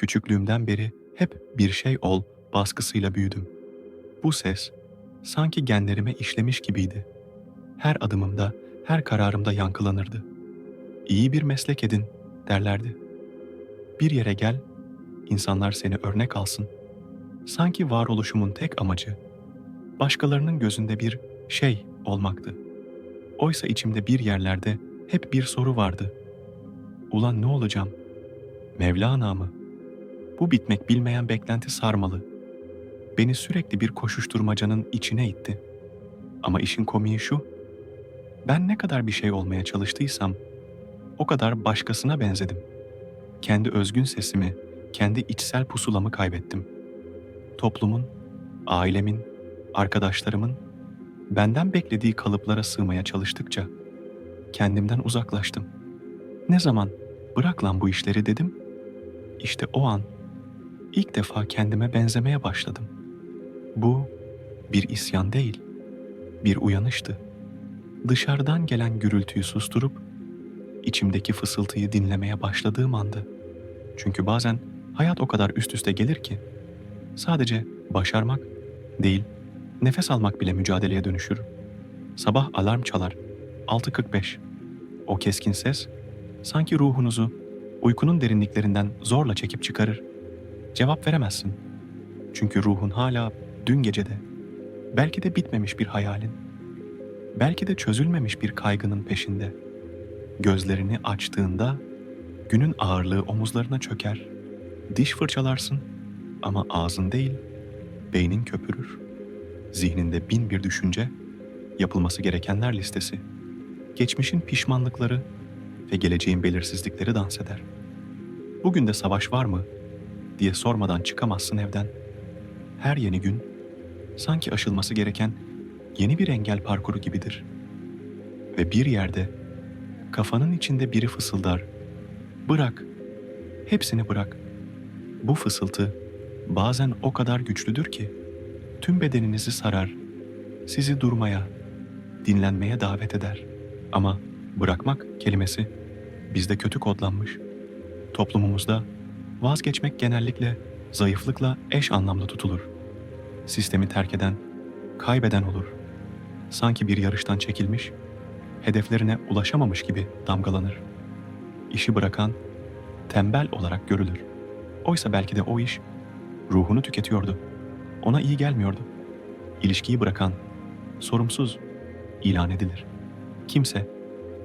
Küçüklüğümden beri hep bir şey ol baskısıyla büyüdüm. Bu ses sanki genlerime işlemiş gibiydi. Her adımımda, her kararımda yankılanırdı. İyi bir meslek edin derlerdi. Bir yere gel, insanlar seni örnek alsın. Sanki varoluşumun tek amacı başkalarının gözünde bir şey olmaktı. Oysa içimde bir yerlerde hep bir soru vardı. Ulan ne olacağım? Mevlana mı? Bu bitmek bilmeyen beklenti sarmalı. Beni sürekli bir koşuşturmacanın içine itti. Ama işin komiği şu, ben ne kadar bir şey olmaya çalıştıysam o kadar başkasına benzedim. Kendi özgün sesimi, kendi içsel pusulamı kaybettim. Toplumun, ailemin, arkadaşlarımın benden beklediği kalıplara sığmaya çalıştıkça kendimden uzaklaştım. Ne zaman bırak lan bu işleri dedim, işte o an ilk defa kendime benzemeye başladım. Bu bir isyan değil, bir uyanıştı. Dışarıdan gelen gürültüyü susturup içimdeki fısıltıyı dinlemeye başladığım andı. Çünkü bazen hayat o kadar üst üste gelir ki sadece başarmak değil, nefes almak bile mücadeleye dönüşür. Sabah alarm çalar. 6.45. O keskin ses sanki ruhunuzu uykunun derinliklerinden zorla çekip çıkarır. Cevap veremezsin. Çünkü ruhun hala dün gecede, belki de bitmemiş bir hayalin, belki de çözülmemiş bir kaygının peşinde. Gözlerini açtığında günün ağırlığı omuzlarına çöker. Diş fırçalarsın ama ağzın değil, beynin köpürür. Zihninde bin bir düşünce, yapılması gerekenler listesi, geçmişin pişmanlıkları ve geleceğin belirsizlikleri dans eder. Bugün de savaş var mı diye sormadan çıkamazsın evden. Her yeni gün sanki aşılması gereken yeni bir engel parkuru gibidir. Ve bir yerde kafanın içinde biri fısıldar. Bırak, hepsini bırak. Bu fısıltı bazen o kadar güçlüdür ki tüm bedeninizi sarar, sizi durmaya, dinlenmeye davet eder. Ama bırakmak kelimesi bizde kötü kodlanmış. Toplumumuzda vazgeçmek genellikle zayıflıkla eş anlamda tutulur. Sistemi terk eden, kaybeden olur. Sanki bir yarıştan çekilmiş, hedeflerine ulaşamamış gibi damgalanır. İşi bırakan tembel olarak görülür. Oysa belki de o iş ruhunu tüketiyordu. Ona iyi gelmiyordu. İlişkiyi bırakan sorumsuz ilan edilir. Kimse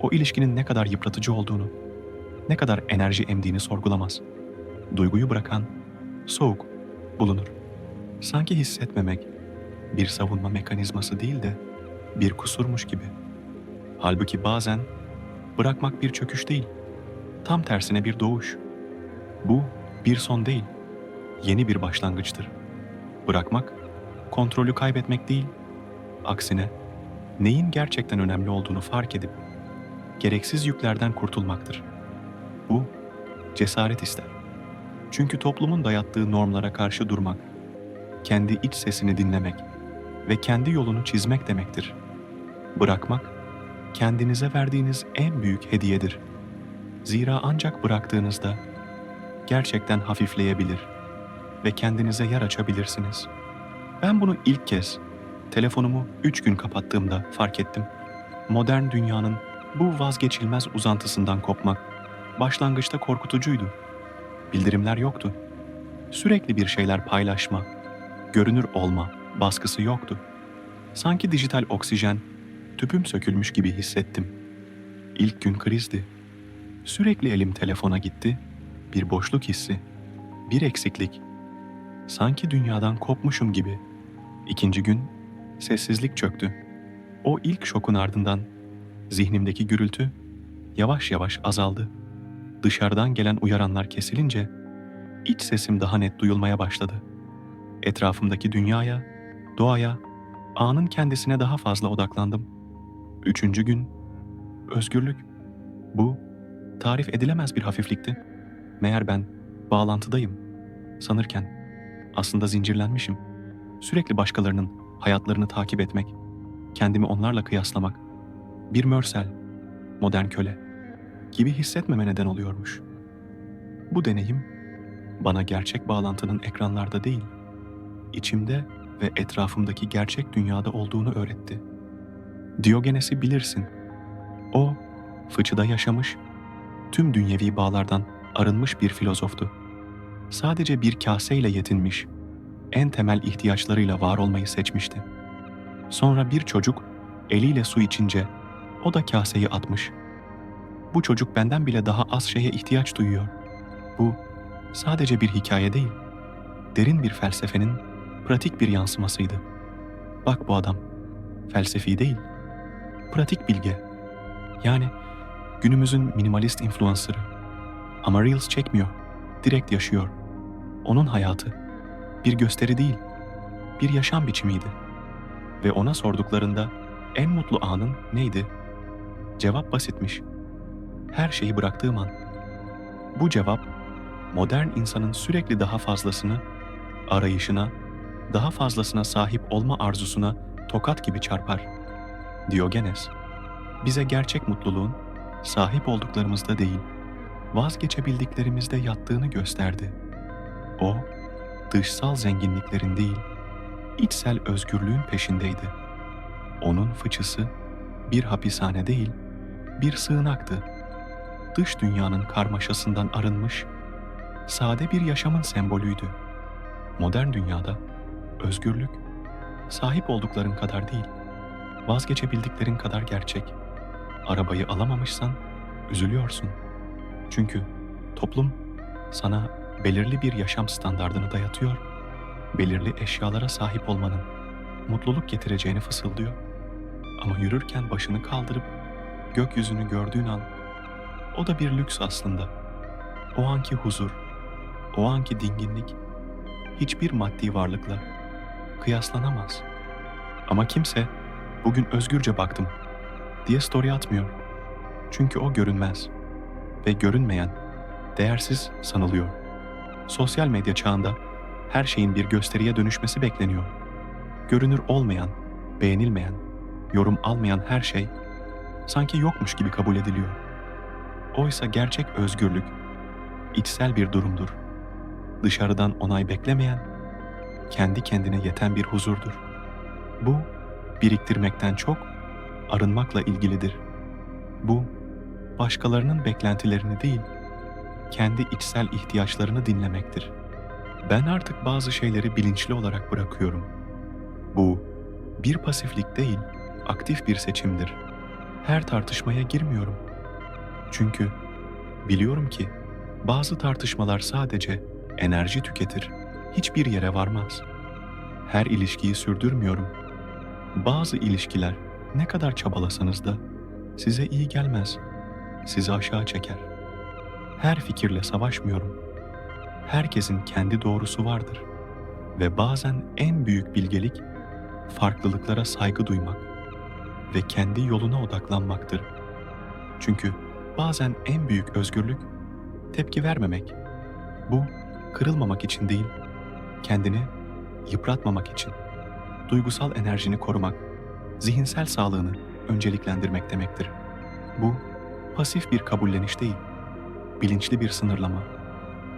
o ilişkinin ne kadar yıpratıcı olduğunu, ne kadar enerji emdiğini sorgulamaz. Duyguyu bırakan soğuk bulunur. Sanki hissetmemek bir savunma mekanizması değil de bir kusurmuş gibi. Halbuki bazen bırakmak bir çöküş değil, tam tersine bir doğuş. Bu bir son değil, yeni bir başlangıçtır. Bırakmak, kontrolü kaybetmek değil, aksine neyin gerçekten önemli olduğunu fark edip gereksiz yüklerden kurtulmaktır. Bu cesaret ister. Çünkü toplumun dayattığı normlara karşı durmak, kendi iç sesini dinlemek ve kendi yolunu çizmek demektir. Bırakmak, kendinize verdiğiniz en büyük hediyedir. Zira ancak bıraktığınızda gerçekten hafifleyebilir ve kendinize yer açabilirsiniz. Ben bunu ilk kez telefonumu üç gün kapattığımda fark ettim. Modern dünyanın bu vazgeçilmez uzantısından kopmak başlangıçta korkutucuydu. Bildirimler yoktu. Sürekli bir şeyler paylaşma, görünür olma baskısı yoktu. Sanki dijital oksijen tüpüm sökülmüş gibi hissettim. İlk gün krizdi. Sürekli elim telefona gitti. Bir boşluk hissi, bir eksiklik. Sanki dünyadan kopmuşum gibi. İkinci gün sessizlik çöktü. O ilk şokun ardından zihnimdeki gürültü yavaş yavaş azaldı. Dışarıdan gelen uyaranlar kesilince iç sesim daha net duyulmaya başladı. Etrafımdaki dünyaya, doğaya, anın kendisine daha fazla odaklandım. Üçüncü gün, özgürlük. Bu, tarif edilemez bir hafiflikti. Meğer ben bağlantıdayım sanırken aslında zincirlenmişim. Sürekli başkalarının hayatlarını takip etmek, kendimi onlarla kıyaslamak, bir mörsel, modern köle gibi hissetmeme neden oluyormuş. Bu deneyim bana gerçek bağlantının ekranlarda değil, içimde ve etrafımdaki gerçek dünyada olduğunu öğretti. Diyogenes'i bilirsin. O, fıçıda yaşamış, tüm dünyevi bağlardan arınmış bir filozoftu. Sadece bir kaseyle yetinmiş, en temel ihtiyaçlarıyla var olmayı seçmişti. Sonra bir çocuk eliyle su içince o da kaseyi atmış. Bu çocuk benden bile daha az şeye ihtiyaç duyuyor. Bu sadece bir hikaye değil, derin bir felsefenin pratik bir yansımasıydı. Bak bu adam, felsefi değil, pratik bilge. Yani günümüzün minimalist influencer'ı. Ama Reels çekmiyor, direkt yaşıyor. Onun hayatı, bir gösteri değil, bir yaşam biçimiydi. Ve ona sorduklarında en mutlu anın neydi? Cevap basitmiş. Her şeyi bıraktığım an. Bu cevap modern insanın sürekli daha fazlasını, arayışına, daha fazlasına sahip olma arzusuna tokat gibi çarpar. Diyogenes, bize gerçek mutluluğun sahip olduklarımızda değil, vazgeçebildiklerimizde yattığını gösterdi. O, dışsal zenginliklerin değil, içsel özgürlüğün peşindeydi. Onun fıçısı bir hapishane değil, bir sığınaktı. Dış dünyanın karmaşasından arınmış, sade bir yaşamın sembolüydü. Modern dünyada özgürlük sahip oldukların kadar değil, vazgeçebildiklerin kadar gerçek. Arabayı alamamışsan üzülüyorsun. Çünkü toplum sana belirli bir yaşam standardını dayatıyor, belirli eşyalara sahip olmanın mutluluk getireceğini fısıldıyor. Ama yürürken başını kaldırıp gökyüzünü gördüğün an o da bir lüks aslında. O anki huzur, o anki dinginlik hiçbir maddi varlıkla kıyaslanamaz. Ama kimse bugün özgürce baktım diye story atmıyor. Çünkü o görünmez ve görünmeyen değersiz sanılıyor. Sosyal medya çağında her şeyin bir gösteriye dönüşmesi bekleniyor. Görünür olmayan, beğenilmeyen, yorum almayan her şey sanki yokmuş gibi kabul ediliyor. Oysa gerçek özgürlük içsel bir durumdur. Dışarıdan onay beklemeyen, kendi kendine yeten bir huzurdur. Bu biriktirmekten çok arınmakla ilgilidir. Bu başkalarının beklentilerini değil, kendi içsel ihtiyaçlarını dinlemektir. Ben artık bazı şeyleri bilinçli olarak bırakıyorum. Bu bir pasiflik değil, aktif bir seçimdir. Her tartışmaya girmiyorum. Çünkü biliyorum ki bazı tartışmalar sadece enerji tüketir, hiçbir yere varmaz. Her ilişkiyi sürdürmüyorum. Bazı ilişkiler ne kadar çabalasanız da size iyi gelmez. Sizi aşağı çeker. Her fikirle savaşmıyorum. Herkesin kendi doğrusu vardır ve bazen en büyük bilgelik farklılıklara saygı duymak ve kendi yoluna odaklanmaktır. Çünkü bazen en büyük özgürlük tepki vermemek. Bu kırılmamak için değil, kendini yıpratmamak için. Duygusal enerjini korumak, zihinsel sağlığını önceliklendirmek demektir. Bu pasif bir kabulleniş değil, bilinçli bir sınırlama,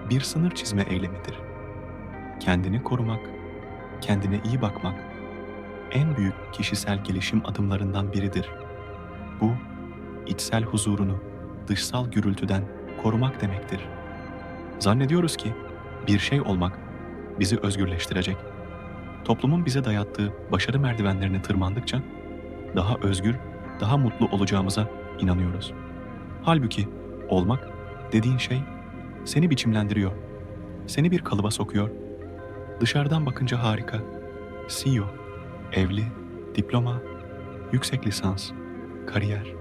bir sınır çizme eylemidir. Kendini korumak, kendine iyi bakmak en büyük kişisel gelişim adımlarından biridir. Bu içsel huzurunu dışsal gürültüden korumak demektir. Zannediyoruz ki bir şey olmak bizi özgürleştirecek. Toplumun bize dayattığı başarı merdivenlerini tırmandıkça daha özgür, daha mutlu olacağımıza inanıyoruz. Halbuki olmak dediğin şey seni biçimlendiriyor. Seni bir kalıba sokuyor. Dışarıdan bakınca harika. CEO, evli, diploma, yüksek lisans, kariyer.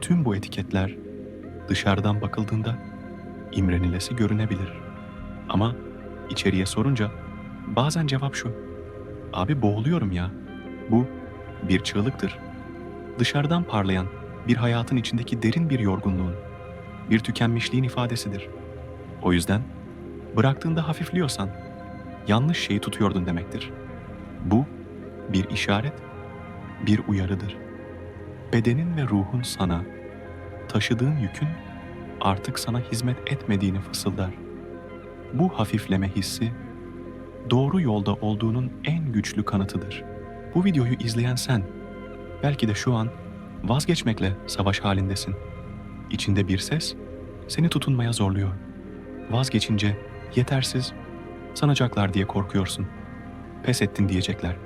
Tüm bu etiketler dışarıdan bakıldığında imrenilesi görünebilir. Ama içeriye sorunca bazen cevap şu. Abi boğuluyorum ya. Bu bir çığlıktır. Dışarıdan parlayan bir hayatın içindeki derin bir yorgunluğun, bir tükenmişliğin ifadesidir. O yüzden bıraktığında hafifliyorsan yanlış şeyi tutuyordun demektir. Bu bir işaret, bir uyarıdır. Bedenin ve ruhun sana, taşıdığın yükün artık sana hizmet etmediğini fısıldar. Bu hafifleme hissi doğru yolda olduğunun en güçlü kanıtıdır. Bu videoyu izleyen sen belki de şu an vazgeçmekle savaş halindesin. İçinde bir ses seni tutunmaya zorluyor. Vazgeçince yetersiz sanacaklar diye korkuyorsun. Pes ettin diyecekler.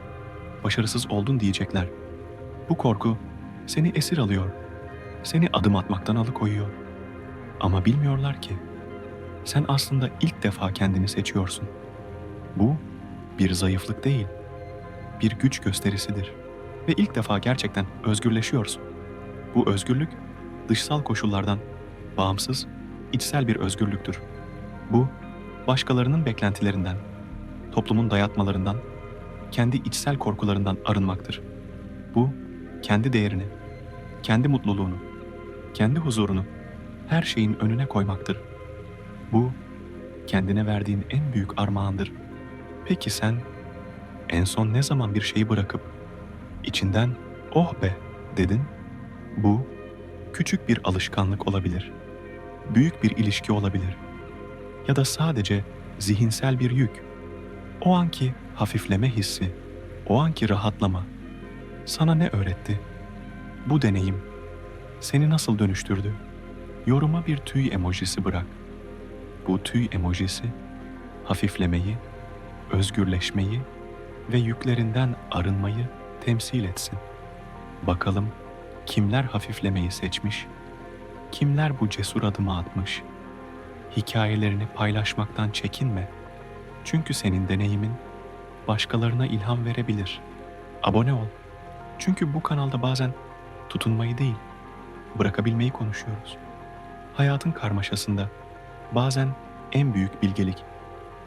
Başarısız oldun diyecekler. Bu korku seni esir alıyor. Seni adım atmaktan alıkoyuyor. Ama bilmiyorlar ki sen aslında ilk defa kendini seçiyorsun. Bu bir zayıflık değil, bir güç gösterisidir ve ilk defa gerçekten özgürleşiyorsun. Bu özgürlük dışsal koşullardan bağımsız, içsel bir özgürlüktür. Bu başkalarının beklentilerinden, toplumun dayatmalarından, kendi içsel korkularından arınmaktır. Bu kendi değerini, kendi mutluluğunu, kendi huzurunu her şeyin önüne koymaktır. Bu kendine verdiğin en büyük armağandır. Peki sen en son ne zaman bir şeyi bırakıp içinden oh be dedin? Bu küçük bir alışkanlık olabilir. Büyük bir ilişki olabilir. Ya da sadece zihinsel bir yük. O anki hafifleme hissi, o anki rahatlama sana ne öğretti? Bu deneyim seni nasıl dönüştürdü? Yoruma bir tüy emojisi bırak. Bu tüy emojisi hafiflemeyi, özgürleşmeyi ve yüklerinden arınmayı temsil etsin. Bakalım kimler hafiflemeyi seçmiş, kimler bu cesur adımı atmış. Hikayelerini paylaşmaktan çekinme. Çünkü senin deneyimin başkalarına ilham verebilir. Abone ol. Çünkü bu kanalda bazen tutunmayı değil, bırakabilmeyi konuşuyoruz. Hayatın karmaşasında bazen en büyük bilgelik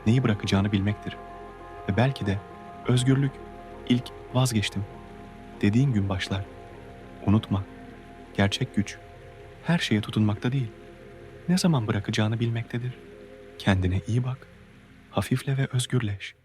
neyi bırakacağını bilmektir. Ve belki de özgürlük ilk vazgeçtim dediğin gün başlar. Unutma, gerçek güç her şeye tutunmakta değil, ne zaman bırakacağını bilmektedir. Kendine iyi bak, hafifle ve özgürleş.''